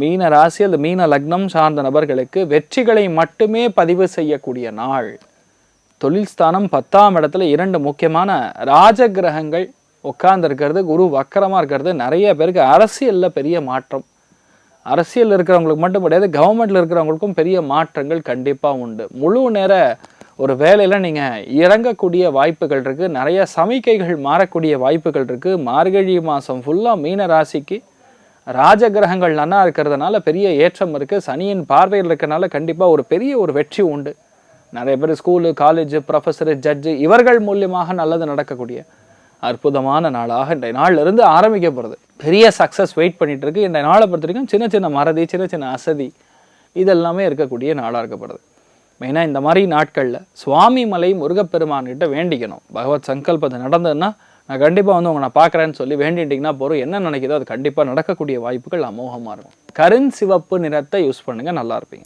மீன ராசி அல்லது மீன லக்னம் சார்ந்த நபர்களுக்கு வெற்றிகளை மட்டுமே பதிவு செய்யக்கூடிய நாள். தொழில் ஸ்தானம் பத்தாம் இடத்துல இரண்டு முக்கியமான ராஜ கிரகங்கள் உட்கார்ந்துருக்கிறது. குரு வக்கரமாக இருக்கிறது. நிறைய பேருக்கு அரசியலில் பெரிய மாற்றம். அரசியல் இருக்கிறவங்களுக்கு மட்டும் கிடையாது கவர்மெண்ட்டில் இருக்கிறவங்களுக்கும் பெரிய மாற்றங்கள் கண்டிப்பாக உண்டு. முழு நேர ஒரு வேலையில் நீங்கள் இறங்கக்கூடிய வாய்ப்புகள் இருக்குது நிறைய சமிக்கைகள் மாறக்கூடிய வாய்ப்புகள் இருக்குது மார்கழி மாதம் ஃபுல்லாக மீன ராசிக்கு ராஜகிரகங்கள் நன்னா இருக்கிறதுனால பெரிய ஏற்றம் இருக்குது சனியின் பார்வையில் இருக்கிறனால கண்டிப்பாக ஒரு பெரிய ஒரு வெற்றி உண்டு. நிறைய பேர் ஸ்கூலு காலேஜ் ப்ரொஃபஸரு ஜட்ஜு இவர்கள் மூலியமாக நல்லது நடக்கக்கூடிய அற்புதமான நாளாக இன்றைய நாளிலிருந்து ஆரம்பிக்க போகிறது பெரிய சக்ஸஸ் வெயிட் பண்ணிட்டு இருக்கு. இன்றைய நாளை பொறுத்த வரைக்கும் சின்ன சின்ன மறதி சின்ன சின்ன அசதி இதெல்லாமே இருக்கக்கூடிய நாளாக இருக்கப்படுது மெயினாக இந்த மாதிரி நாட்களில் சுவாமி மலை முருகப்பெருமான்கிட்ட வேண்டிக்கணும். பகவத் சங்கல்பத்தை நடந்ததுன்னா நான் கண்டிப்பாக வந்து உங்களை நான் பார்க்குறேன்னு சொல்லி வேண்டிட்டிங்கன்னா போகிறோம் என்ன நினைக்குதோ அது கண்டிப்பாக நடக்கக்கூடிய வாய்ப்புகள் அமோகமாக இருக்கும். கருண் சிவப்பு நிறத்தை யூஸ் பண்ணுங்கள் நல்லா இருப்பீங்க.